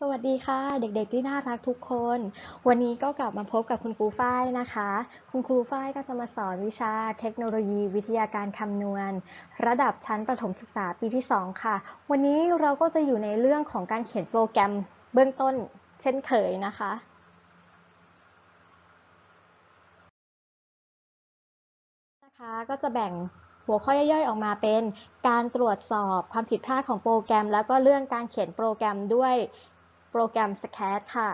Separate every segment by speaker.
Speaker 1: สวัสดีค่ะ เด็กๆที่น่ารักทุกคน วันนี้ก็กลับมาพบกับคุณครูฝ้ายนะคะ คุณครูฝ้ายก็จะมาสอนวิชาเทคโนโลยีวิทยาการคำนวณ ระดับชั้นประถมศึกษาปีที่ 2 ค่ะ วันนี้เราก็จะอยู่ในเรื่องของการเขียนโปรแกรมเบื้องต้นเช่นเคยนะคะนะคะก็จะแบ่งหัวข้อย่อยๆ ออกมาเป็นการตรวจสอบความผิดพลาดของโปรแกรม แล้วก็เรื่องการเขียนโปรแกรมด้วย รแกรม SCAD ค่ะ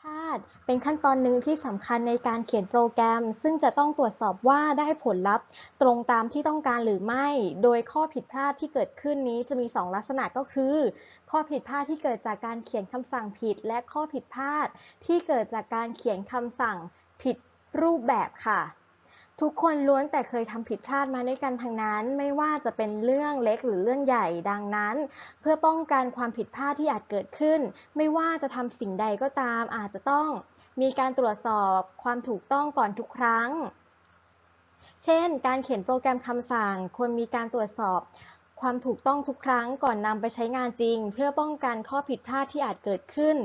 Speaker 1: พลาดเป็นขั้นตอนหนึ่งที่สำคัญในการเขียนโปรแกรม ซึ่งจะต้องตรวจสอบว่าได้ผลลัพธ์ ตรงตามที่ต้องการหรือไม่ โดยข้อผิดพลาดที่เกิดขึ้นนี้จะมี 2 ลักษณะก็คือ ข้อผิดพลาดที่เกิดจากการเขียนคำสั่งผิด และข้อผิดพลาดที่เกิดจากการเขียนคำสั่งผิดรูปแบบค่ะ ทุกคนล้วนแต่เคยทำผิดพลาดมาด้วยกันทั้งนั้น ไม่ว่าจะเป็นเรื่องเล็กหรือเรื่องใหญ่ดังนั้น เพื่อป้องกันความผิดพลาดที่อาจเกิดขึ้น ไม่ว่าจะทำสิ่งใดก็ตามอาจจะต้อง มีการตรวจสอบความถูกต้องก่อนทุกครั้ง เช่น การเขียนโปรแกรมคำสั่งควรมีการตรวจสอบ ความถูกต้องทุกครั้งก่อนนำไปใช้งานจริง เพื่อป้องกันข้อผิดพลาดที่อาจเกิดขึ้น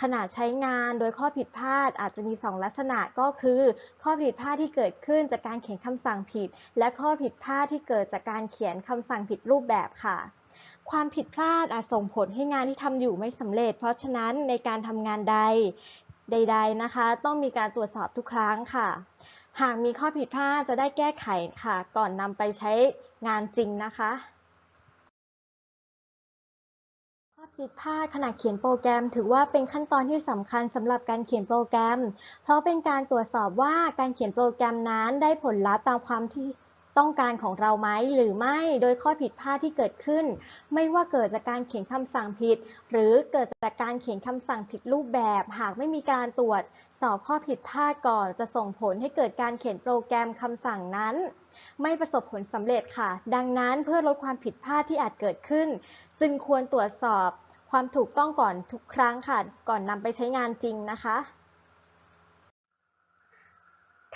Speaker 1: ขณะใช้งานโดยข้อผิดพลาดอาจจะมี 2 ลักษณะก็คือ ข้อผิดพลาดที่เกิดขึ้นจากการเขียนคำสั่งผิด และข้อผิดพลาดที่เกิดจากการเขียนคำสั่งผิดรูปแบบค่ะความผิดพลาดอาจส่งผลให้งานที่ทำอยู่ไม่สำเร็จ เพราะฉะนั้นในการทำงานใดใด ๆนะคะ ต้องมีการตรวจสอบทุกครั้งค่ะ หากมีข้อผิดพลาดจะได้แก้ไขค่ะ ก่อนนำไปใช้งานจริงนะคะ ข้อผิดพลาดขณะเขียนโปรแกรม ถือว่าเป็นขั้นตอนที่สำคัญสำหรับการเขียนโปรแกรม เพราะเป็นการตรวจสอบว่าการเขียนโปรแกรมนั้นได้ผลลัพธ์ตามความที่ ต้องการของเราไหมหรือไม่โดยข้อผิดพลาดที่เกิดขึ้น ไม่ว่าเกิดจากการเขียนคำสั่งผิด หรือเกิดจากการเขียนคำสั่งผิดรูปแบบ หากไม่มีการตรวจสอบข้อผิดพลาดก่อน จะส่งผลให้เกิดการเขียนโปรแกรมคำสั่งนั้น ไม่ประสบผลสำเร็จค่ะ ดังนั้นเพื่อลดความผิดพลาดที่อาจเกิดขึ้น จึงควรตรวจสอบความถูกต้องก่อนทุกครั้งค่ะ ก่อนนำไปใช้งานจริงนะคะ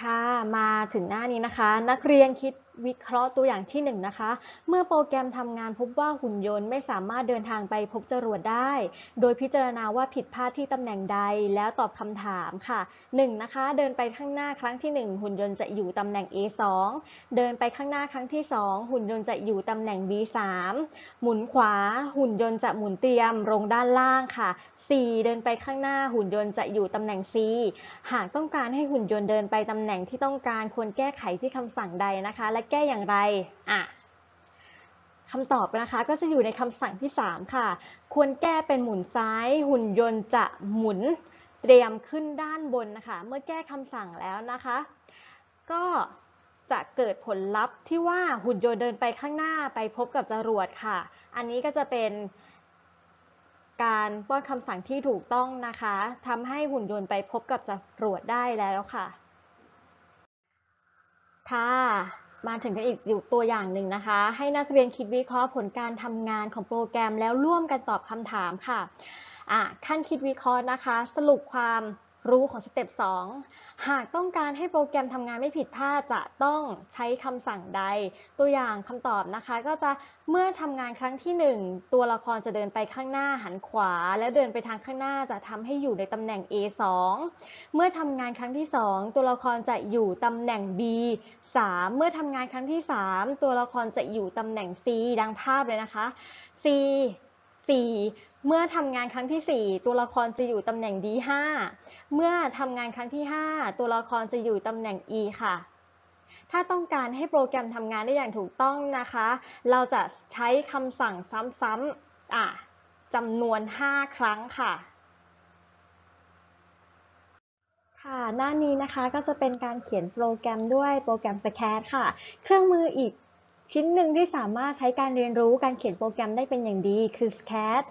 Speaker 1: ค่ะมาถึงหน้านี้นะคะ นักเรียนคิดวิเคราะห์ตัวอย่างที่1นงนะคะ เมื่อโปรแกรมทำงานพบว่าหุ่นยนต์ไม่สามารถเดินทางไปพบจรวดได้ โดยพิจารณาว่าผิดพลาดที่ตำแหน่งใดแล้วตอบคำถามค่ะ 1. นะคะ เดินไปข้างหน้าครั้งที่ 1 หุ่นยนต์จะอยู่ตำแหน่ง A2 เดินไปข้างหน้าครั้งที่ 2 หุ่นยนต์จะอยู่ตำแหน่ง B3 หมุนขวา หุ่นยนต์จะหมุนเตรียมลงด้านล่างค่ะ 4. เดินไปข้างหน้าหุ่นยนต์จะอยู่ตำแหน่ง C หากต้องการให้หุ่นยนต์เดินไปตำแหน่งที่ต้องการควรแก้ไขที่คำสั่งใดนะคะ และแก้อย่างไรอะคำตอบนะคะก็จะอยู่ในคำสั่งที่ 3 ค่ะ ควรแก้เป็นหมุนซ้าย หุ่นยนต์จะหมุนเตรียมขึ้นด้านบนนะคะ เมื่อแก้คำสั่งแล้วนะคะ ก็จะเกิดผลลัพธ์ที่ว่าหุ่นยนต์เดินไปข้างหน้าไปพบกับจรวดค่ะ อันนี้ก็จะเป็น การป้อนคำสั่งที่ถูกต้องนะคะทำให้หุ่นยนต์ไปพบกับจรวดได้แล้วค่ะ ค่ะมาถึงกันอีกอยู่ตัวอย่างหนึ่งนะคะ ให้นักเรียนคิดวิเคราะห์ผลการทำงานของโปรแกรมแล้วร่วมกันตอบคำถามค่ะอะขั้นคิดวิเคราะห์นะคะ สรุปความ รู้ของสเต็ป2หากต้องการให้โปรแกรมทำงานไม่ผิดพลาดจะต้องใช้คำสั่งใด ตัวอย่างคำตอบนะคะ ก็จะเมื่อทำงานครั้งที่ 1 ตัวละครจะเดินไปข้างหน้าหันขวา และเดินไปทางข้างหน้าจะทำให้อยู่ในตำแหน่ง A2 เมื่อทำงานครั้งที่ 2 ตัวละครจะอยู่ตำแหน่ง B 3เมื่อทำงานครั้งที่ 3 ตัวละครจะอยู่ตำแหน่ง C ดังภาพเลยนะคะ C 4 เมื่อทำงานครั้งที่ 4 ตัวละครจะอยู่ตำแหน่ง D5 เมื่อทำงานครั้งที่ 5 ตัวละครจะอยู่ตำแหน่ง E ค่ะ ถ้าต้องการให้โปรแกรมทำงานได้อย่างถูกต้องนะคะ เราจะใช้คำสั่งซ้ำๆอะจำนวน 5 ครั้งค่ะค่ะหน้านี้นะคะก็จะเป็นการเขียนโปรแกรมด้วยโปรแกรม SCAD ค่ะ เครื่องมืออีก ชิ้นหนึ่งที่สามารถใช้การเรียนรู้การเขียนโปรแกรมได้เป็นอย่างดีคือ SCAD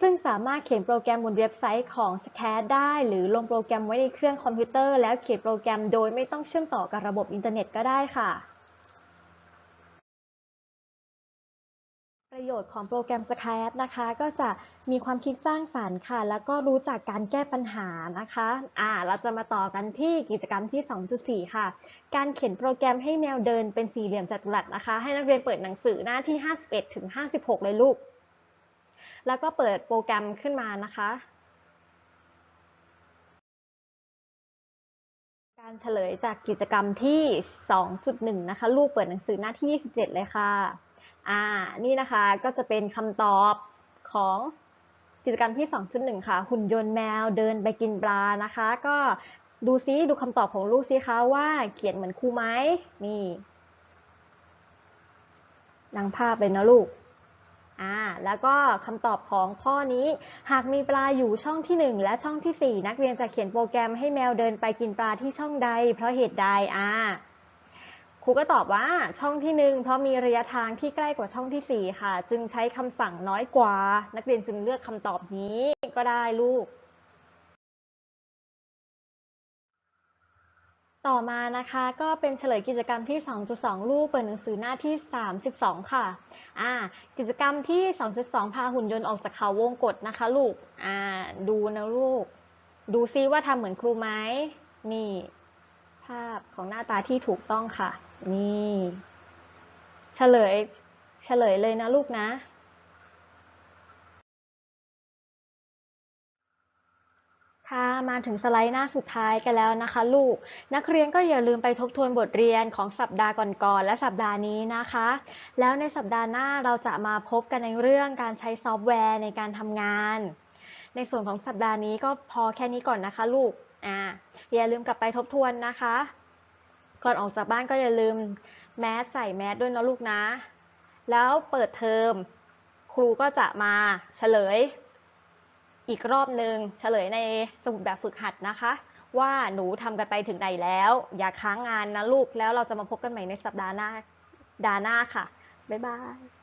Speaker 1: ซึ่งสามารถเขียนโปรแกรมบนเว็บไซต์ของ SCAD ได้ หรือลงโปรแกรมไว้ในเครื่องคอมพิวเตอร์ แล้วเขียนโปรแกรมโดยไม่ต้องเชื่อมต่อกับระบบอินเทอร์เน็ตก็ได้ค่ะ ประโยชน์ของโปรแกรม SCAD นะคะ ก็จะมีความคิดสร้างสรรค์ค่ะ แล้วก็รู้จักการแก้ปัญหานะคะอ่าเราจะมาต่อกันที่กิจกรรมที่ 2.4 ค่ะ การเขียนโปรแกรมให้แนวเดินเป็นสี่เหลี่ยมจัตุรัสนะคะ ให้นักเรียนเปิดหนังสือหน้าที่ 51 ถึง 56 เลยลูก แล้วก็เปิดโปรแกรมขึ้นมานะคะการเฉลยจากกิจกรรมที่ 2.1 นะคะ ลูกเปิดหนังสือหน้าที่ 27 เลยค่ะ อ่านี่นะคะก็จะเป็นคำตอบของกิจกรรมที่ 2.1 ค่ะ หุ่นยนต์แมวเดินไปกินปลานะคะ ก็ดูซิดูคำตอบของลูกซิคะว่าเขียนเหมือนครูไหมนี่ดังภาพเลยนะลูกอ่าแล้วก็คำตอบของข้อนี้ หากมีปลาอยู่ช่องที่ 1 และช่องที่ 4 นักเรียนจะเขียนโปรแกรมให้แมวเดินไปกินปลาที่ช่องใด เพราะเหตุใดอ่า ครูก็ตอบว่าช่องที่ 1 เพราะมีระยะทางที่ใกล้กว่าช่องที่ 4 ค่ะ จึงใช้คำสั่งน้อยกว่า นักเรียนจึงเลือกคำตอบนี้ก็ได้ลูก ต่อมานะคะก็เป็นเฉลยกิจกรรมที่ 2.2 ลูกเปิดหนังสือหน้าที่ 32 ค่ะอ่ากิจกรรมที่ 2.2 พาหุ่นยนต์ออกจากเขาวงกฏนะคะลูกอ่าดูนะลูก ดูซิว่าทำเหมือนครูไหมนี่ภาพของหน้าตาที่ถูกต้องค่ะ นี่เฉลยเฉลยเลยนะลูกนะ ค่ะมาถึงสไลด์หน้าสุดท้ายกันแล้วนะคะ ลูก นักเรียนก็อย่าลืมไปทบทวนบทเรียนของสัปดาห์ก่อนๆและสัปดาห์นี้นะคะ แล้วในสัปดาห์หน้าเราจะมาพบกันในเรื่องการใช้ซอฟต์แวร์ในการทำงาน ในส่วนของสัปดาห์นี้ก็พอแค่นี้ก่อนนะคะ ลูกอ่าอย่าลืมกลับไปทบทวนนะคะ ก่อนออกจากบ้านก็อย่าลืมแมสใส่แมสด้วยนะลูกนะ แล้วเปิดเทอมครูก็จะมาเฉลยอีกรอบหนึ่งเฉลยในสมุดแบบฝึกหัดนะคะ ว่าหนูทำกันไปถึงไหนแล้ว อย่าค้างงานนะลูกแล้วเราจะมาพบกันใหม่ในสัปดาห์หน้าดาห์หน้าค่ะ บ๊ายบาย